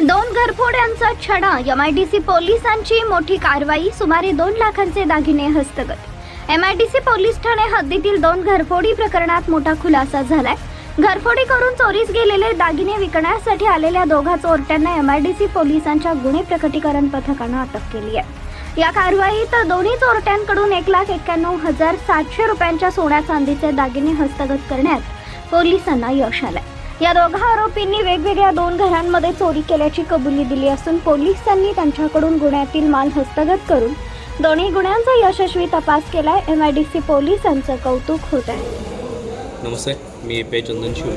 दोन घरफोड्यांचा छडा सी पोलिसांची मोठी कारवाई सुमारे दोन लाखांचे दागिने हस्तगत. M I D C police Thane हद्दीतील दोन घरफोडी प्रकरणात मोठा खुलासा झालाय. घरफोडी करून चोरीस गेलेले दागिने विकण्यासाठी आलेल्या दोघा चोरट्यांना एम आय डी सी पोलिसांच्या गुन्हे प्रकटीकरण पथकानं अटक केली आहे. या कारवाईत दोन्ही चोरट्यांकडून एक लाख एक्क्याण्णव हजार सातशे रुपयांच्या सोन्या चांदीचे दागिने हस्तगत करण्यात पोलिसांना यश आलंय. या दोघा आरोपींनी वेगवेगळ्या दोन घरांमध्ये चोरी केल्याची कबुली दिली असून पोलिसांनी त्यांच्याकडून गुन्ह्यातील माल हस्तगत करून दोन्ही गुन्ह्यांचा यशस्वी तपास केलाय. सी पोलिसांचं कौतुक होत आहे. नमस्ते मी ए पी चंदन शिव.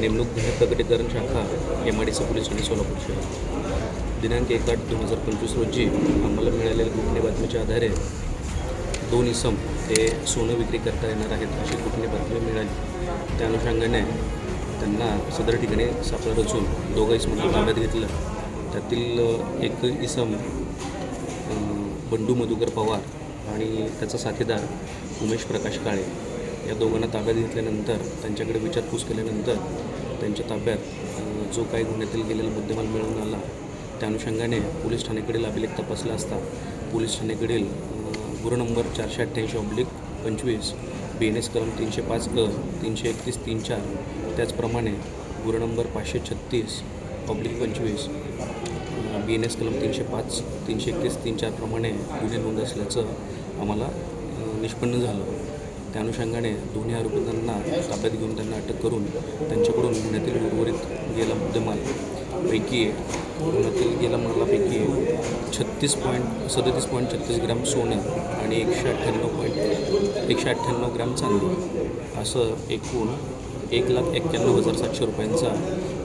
नेमणूक गुन्हे प्रकटीकरण शाखा M I D C police Thane Solapur शहर. दिनांक एक आठ दोन हजार पंचवीस रोजी आम्हाला मिळालेल्या गुप्तने बातमीच्या आधारे दोन इसम हे सोनं विक्री करता येणार आहेत अशी गुप्तने बातमी मिळाली? त्या अनुषंगाने त्यांना सदर ठिकाणी सापळा रचून दोघं इसमांना ताब्यात घेतलं. त्यातील एक इसम बंडू मधुकर पवार आणि त्याचा साथीदार उमेश प्रकाश काळे या दोघांना ताब्यात घेतल्यानंतर त्यांच्याकडे विचारपूस केल्यानंतर त्यांच्या ताब्यात जो काही गुन्ह्यातील गेलेला मुद्देमाल मिळून आला त्या अनुषंगाने पोलीस ठाण्याकडील अभिलेख तपासला असता पोलीस ठाण्याकडील गुरु नंबर चारशे अठ्ठ्याऐंशी ऑब्लिक पंचवीस बी एन एस कलम तीनशे पाच ग तीनशे एकतीस तीन चार त्याचप्रमाणे गुन्हा नंबर पाचशे छत्तीस पब्लिक पंचवीस बी एन एस कलम तीनशे पाच तीनशे एकतीस तीन चारप्रमाणे गुन्हे नोंद असल्याचं आम्हाला निष्पन्न झालं. त्या अनुषंगाने दोन्ही आरोपींना ताब्यात घेऊन त्यांना अटक करून त्यांच्याकडून गुन्ह्यातील उर्वरित गेला मुद्देमाल पैकी गुन्ह्यातील गेला मालापैकी छत्तीस पॉईंट सदतीस पॉईंट छत्तीस ग्रॅम सोने आणि एकशे अठ्ठ्याण्णव पॉईंट एकशे अठ्ठ्याण्णव ग्रॅम चांदी. असं एकूण एक लाख एक्क्याण्णव हजार सातशे रुपयांचा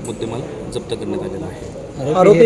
मुद्देमाल जप्त करण्यात आलेला आहे. आरोपी